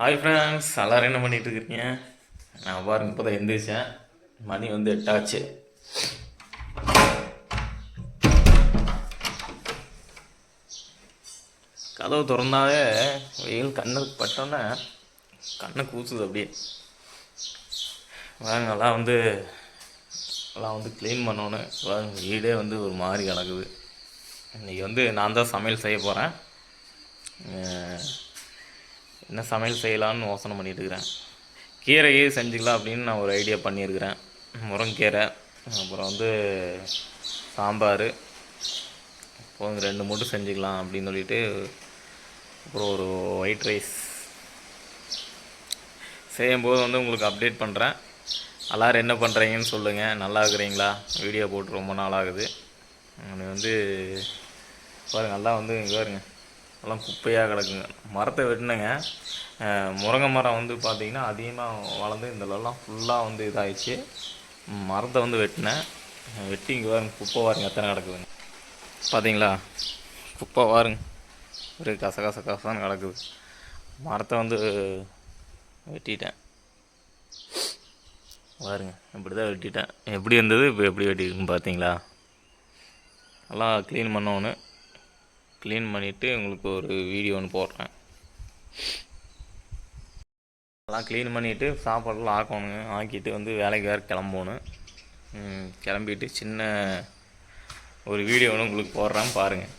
Hi friends எல்லோரும் என்ன பண்ணிகிட்டு இருக்கீங்க நான் பாருங்க இப்போ தான் எழுந்திரிச்சேன் மணி வந்து எட்டாச்சு. கதவு திறந்தாவே வெயில் கண்ணுக்கு பட்டோன்னே கண்ணை கூசுது அப்படியே. வாங்க எல்லாம் வந்து எல்லாம் வந்து க்ளீன் பண்ணோன்னு. வாங்க வீடே வந்து ஒரு மாதிரி கிடக்குது. இன்றைக்கி வந்து நான் தான் சமையல் செய்ய போகிறேன் என்ன சமையல் செய்யலாம்னு யோசனை பண்ணிகிட்டு இருக்கிறேன் கீரையே செஞ்சுக்கலாம் அப்படின்னு நான் ஒரு ஐடியா பண்ணியிருக்கிறேன். முருங்கீரை அப்புறம் வந்து சாம்பார் இப்போ ரெண்டு மூட்டும் செஞ்சுக்கலாம் அப்படின்னு சொல்லிட்டு அப்புறம் ஒரு ஒயிட் ரைஸ் செய்யும்போது வந்து உங்களுக்கு அப்டேட் பண்ணுறேன் எல்லோரும் என்ன பண்ணுறீங்கன்னு சொல்லுங்கள் நல்லா இருக்கிறீங்களா? வீடியோ போட்டு ரொம்ப நாள் ஆகுது. வந்து பாருங்கள் நல்லா வந்து இங்கே பாருங்கள் எல்லாம் குப்பையாக கிடக்குங்க. மரத்தை வெட்டினேங்க. முருங்கை மரம் வந்து பார்த்திங்கன்னா அதிகமாக வளர்ந்து இந்தலாம் ஃபுல்லாக வந்து இதாகிடுச்சு மரத்தை வந்து வெட்டினேன். வெட்டி இங்கே பாருங்க குப்பை பாருங்க எத்தனை கிடக்குதுங்க. பார்த்தீங்களா குப்பை பாருங்க. ஒரு கச கச கசான்னு கிடக்குது. மரத்தை வந்து வெட்டிட்டேன். பாருங்க இப்படி தான் வெட்டிட்டேன். எப்படி இருந்தது இப்போ எப்படி வெட்டிருக்குன்னு பார்த்தீங்களா நல்லா க்ளீன் பண்ணோன்னு க்ளீன் பண்ணிவிட்டு உங்களுக்கு ஒரு வீடியோ ஒன்று போடுறேன். எல்லாம் க்ளீன் பண்ணிவிட்டு சாப்பாடெல்லாம் ஆக்கணுங்க. ஆக்கிட்டு வந்து வேலைக்கு வேறு கிளம்பணும். கிளம்பிட்டு சின்ன ஒரு வீடியோ ஒன்று உங்களுக்கு போடுறேன் பாருங்கள்